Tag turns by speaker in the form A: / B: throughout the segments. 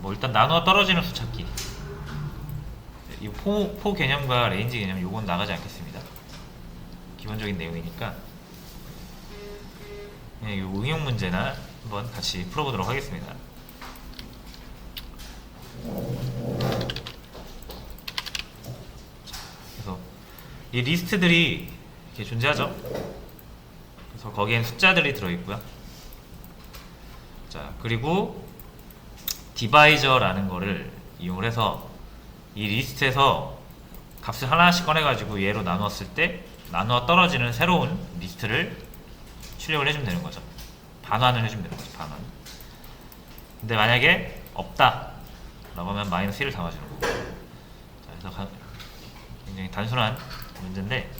A: 뭐 일단 나누어 떨어지는 수 찾기. 이 포, 포 개념과 레인지 개념 요건 나가지 않겠습니다. 기본적인 내용이니까. 네, 요 응용 문제나 한번 같이 풀어보도록 하겠습니다. 그래서 이 리스트들이 이렇게 존재하죠. 그래서 거기엔 숫자들이 들어있고요. 자 그리고 디바이저라는 거를 이용을 해서 이 리스트에서 값을 하나씩 꺼내가지고 얘로 나눴을 때 나누어 떨어지는 새로운 리스트를 출력을 해주면 되는 거죠. 반환을 해주면 되는 거죠. 반환. 근데 만약에 없다 라고 하면 마이너스 1을 담아주는 거고 자, 그래서 가- 굉장히 단순한 문제인데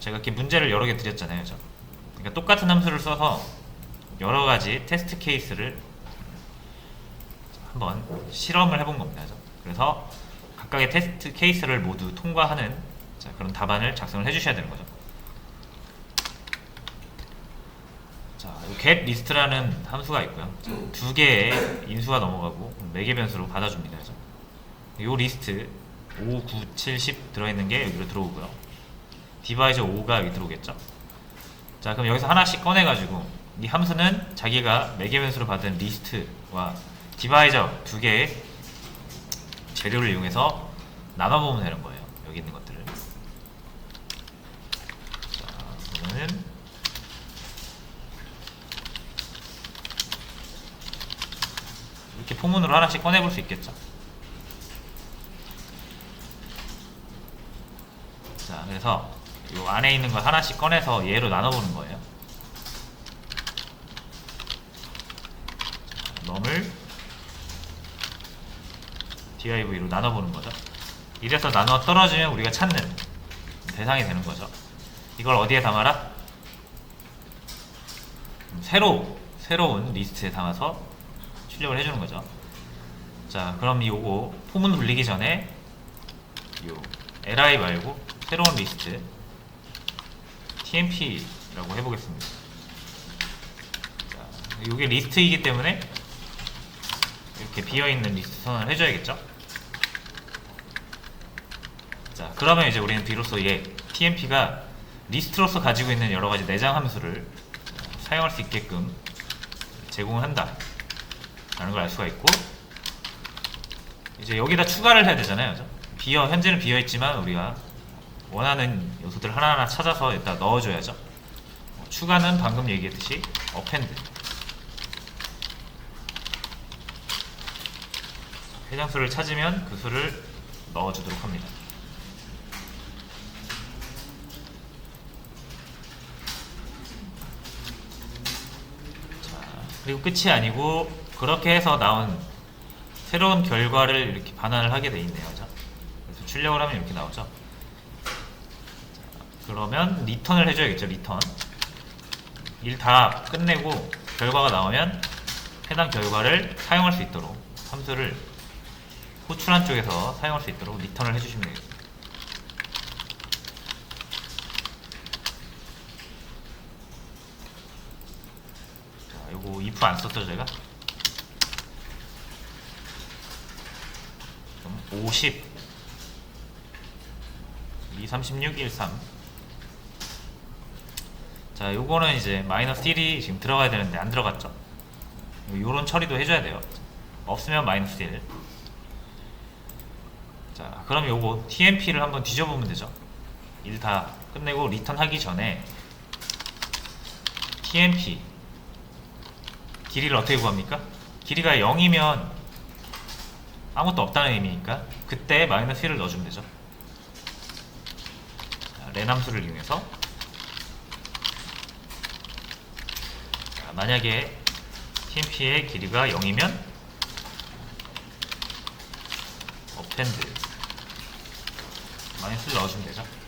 A: 제가 이렇게 문제를 여러 개 드렸잖아요. 그죠? 그러니까 똑같은 함수를 써서 여러 가지 테스트 케이스를 한번 실험을 해본 겁니다. 그래서 각각의 테스트 케이스를 모두 통과하는 자, 그런 답안을 작성을 해주셔야 되는 거죠. 자, 이 get list라는 함수가 있고요. 자, 두 개의 인수가 넘어가고 매개 변수로 받아줍니다. 그죠? 요 리스트 5, 9, 7, 10 들어있는 게 여기로 들어오고요. 디바이저 5가 여기 들어오겠죠. 자, 그럼 여기서 하나씩 꺼내가지고 이 함수는 자기가 매개 변수로 받은 리스트와 디바이저 두 개의 재료를 이용해서 나눠보면 되는 거예요. 여기 있는 것들을. 자, 그러면은 이렇게 포문으로 하나씩 꺼내볼 수 있겠죠. 자, 그래서 이 안에 있는 걸 하나씩 꺼내서 얘로 나눠보는 거예요. 자, 넘을 div로 나눠보는 거죠. 이래서 나눠 떨어지면 우리가 찾는 대상이 되는 거죠. 이걸 어디에 담아라? 새로 새로운 리스트에 담아서 출력을 해주는 거죠. 자, 그럼 요거 포문 돌리기 전에 요 li 말고 새로운 리스트 tmp라고 해보겠습니다. 자, 요게 리스트이기 때문에 이렇게 비어있는 리스트 선언을 해줘야겠죠? 자, 그러면 이제 우리는 비로소 얘 tmp가 리스트로서 가지고 있는 여러 가지 내장 함수를 사용할 수 있게끔 제공을 한다. 라는 걸 알 수가 있고 이제 여기다 추가를 해야 되잖아요. 그죠? 비어 현재는 비어 있지만 우리가 원하는 요소들 하나하나 찾아서 일단 넣어줘야죠. 어, 추가는 방금 얘기했듯이 어펜드 해장수를 찾으면 그 수를 넣어주도록 합니다. 자, 그리고 끝이 아니고 그렇게 해서 나온 새로운 결과를 이렇게 반환을 하게 돼 있네요. 그죠? 그래서 출력을 하면 이렇게 나오죠. 자, 그러면 리턴을 해줘야겠죠. 리턴. 일 다 끝내고 결과가 나오면 해당 결과를 사용할 수 있도록 함수를 호출한 쪽에서 사용할 수 있도록 리턴을 해주시면 되겠습니다. 자, 요거 if 안 썼죠 제가? 그럼 50 2, 36, 1, 3 자, 요거는 이제 마이너스 1이 지금 들어가야 되는데 안 들어갔죠? 요런 처리도 해줘야 돼요. 없으면 마이너스 1. 자, 그럼 요거 TMP를 한번 뒤져보면 되죠. 일 다 끝내고 리턴 하기 전에 TMP 길이를 어떻게 구합니까? 길이가 0이면 아무것도 없다는 의미니까 그때 마이너스 1을 넣어주면 되죠. 함수를 이용해서 자, 만약에 TMP의 길이가 0이면 어펜드 마이너스를 넣어주면 되죠.